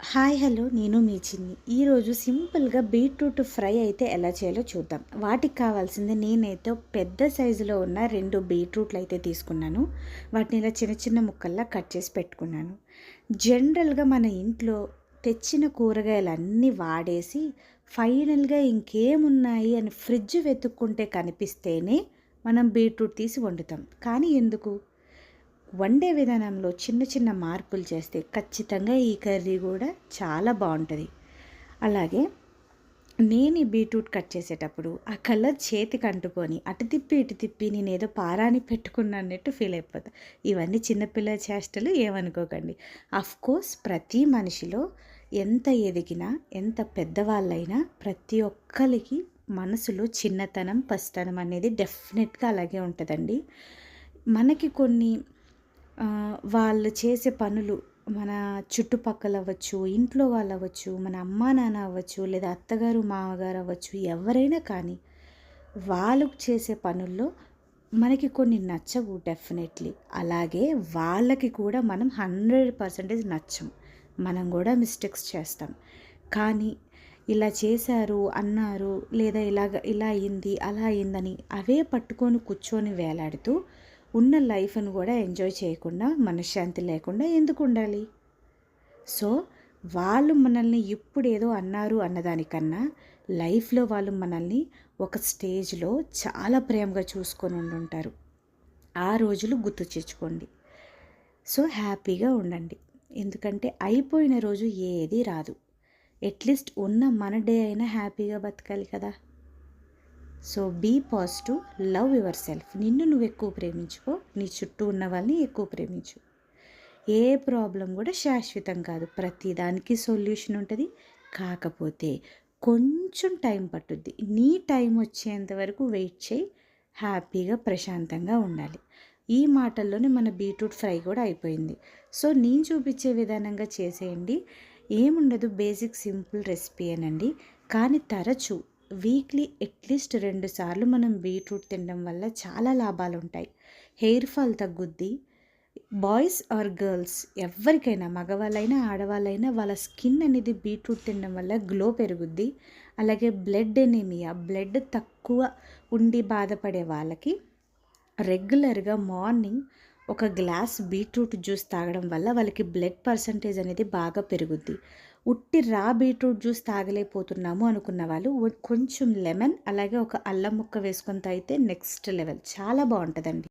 Hi hello నేను మీ చిన్ని. ఈరోజు సింపుల్గా బీట్రూట్ ఫ్రై అయితే ఎలా చేయాలో చూద్దాం. వాటికి కావాల్సింది నేనైతే పెద్ద సైజులో ఉన్న రెండు బీట్రూట్లు అయితే తీసుకున్నాను. వాటిని ఇలా చిన్న చిన్న ముక్కల్లా కట్ చేసి పెట్టుకున్నాను. జనరల్గా మన ఇంట్లో తెచ్చిన కూరగాయలు అన్నీ వాడేసి ఫైనల్గా ఇంకేమున్నాయి అని ఫ్రిడ్జ్ వెతుక్కుంటే కనిపిస్తేనే మనం బీట్రూట్ తీసి వండుతాం. కానీ ఎందుకు? వండే విధానంలో చిన్న చిన్న మార్పులు చేస్తే ఖచ్చితంగా ఈ కర్రీ కూడా చాలా బాగుంటుంది. అలాగే నేను ఈ బీట్రూట్ కట్ చేసేటప్పుడు ఆ కలర్ చేతికి అంటుకొని అటు తిప్పి ఇటు తిప్పి నేను ఏదో పారాని పెట్టుకున్నట్టు ఫీల్ అయిపోతా. ఇవన్నీ చిన్నపిల్ల చేష్టలు ఏమనుకోకండి. కోర్స్ ప్రతి మనిషిలో ఎంత ఎదిగినా ఎంత పెద్దవాళ్ళైనా ప్రతి ఒక్కరికి మనసులో చిన్నతనం పసితనం అనేది డెఫినెట్గా అలాగే ఉంటుందండి. మనకి కొన్ని వాళ్ళు చేసే పనులు మన చుట్టుపక్కల అవ్వచ్చు ఇంట్లో వాళ్ళు అవ్వచ్చు మన అమ్మా నాన్న అవ్వచ్చు లేదా అత్తగారు మామగారు అవ్వచ్చు ఎవరైనా కానీ వాళ్ళు చేసే పనుల్లో మనకి కొన్ని నచ్చవు డెఫినెట్లీ. అలాగే వాళ్ళకి కూడా మనం హండ్రెడ్ పర్సెంటేజ్ నచ్చం. మనం కూడా మిస్టేక్స్ చేస్తాం. కానీ ఇలా చేశారు అన్నారు లేదా ఇలాగ ఇలా అయింది అలా అయిందని అవే పట్టుకొని కూర్చొని వేలాడుతూ ఉన్న లైఫ్ను కూడా ఎంజాయ్ చేయకుండా మనశ్శాంతి లేకుండా ఎందుకు ఉండాలి? సో వాళ్ళు మనల్ని ఇప్పుడు ఏదో అన్నారు అన్నదానికన్నా లైఫ్లో వాళ్ళు మనల్ని ఒక స్టేజ్లో చాలా ప్రేమగా చూసుకొని ఉండుంటారు. ఆ రోజులు గుర్తు తెచ్చుకోండి సో హ్యాపీగా ఉండండి. ఎందుకంటే అయిపోయిన రోజు ఏది రాదు. అట్లీస్ట్ ఉన్న మన డే అయినా హ్యాపీగా బతకాలి కదా. So be positive love yourself నిన్ను నువ్వు ఎక్కువ ప్రేమించుకో. నీ చుట్టూ ఉన్న వాళ్ళని ఎక్కువ ప్రేమించు. ఏ ప్రాబ్లం కూడా శాశ్వతం కాదు. ప్రతిదానికి సొల్యూషన్ ఉంటుంది. కాకపోతే కొంచెం టైం పట్టుద్ది. నీ టైం వచ్చేంత వరకు వెయిట్ చేయి. హ్యాపీగా ప్రశాంతంగా ఉండాలి. ఈ మాటల్లోనే మన బీట్రూట్ ఫ్రై కూడా అయిపోయింది. సో నేను చూపించే విధానంగా చేసేయండి. ఏముండదు. బేసిక్ సింపుల్ రెసిపీ అనండి. కానీ తరచూ వీక్లీ అట్లీస్ట్ రెండు సార్లు మనం బీట్రూట్ తినడం వల్ల చాలా లాభాలు ఉంటాయి హెయిర్ ఫాల్ తగ్గుద్ది. బాయ్స్ ఆర్ గర్ల్స్ ఎవరికైనా మగవాళ్ళైనా ఆడవాళ్ళైనా వాళ్ళ స్కిన్ అనేది బీట్రూట్ తినడం వల్ల గ్లో పెరుగుద్ది. అలాగే బ్లడ్ ఎనీమియా బ్లడ్ తక్కువ ఉండి బాధపడే వాళ్ళకి రెగ్యులర్గా మార్నింగ్ ఒక గ్లాస్ బీట్రూట్ జ్యూస్ తాగడం వల్ల వాళ్ళకి బ్లడ్ పర్సంటేజ్ అనేది బాగా పెరుగుద్ది. ఉట్టి రా బీట్రూట్ జ్యూస్ తాగలేకపోతున్నాము అనుకున్న వాళ్ళు కొంచెం లెమన్ అలాగే ఒక అల్లం ముక్క వేసుకొని తాగితే నెక్స్ట్ లెవెల్. చాలా బాగుంటుందండి.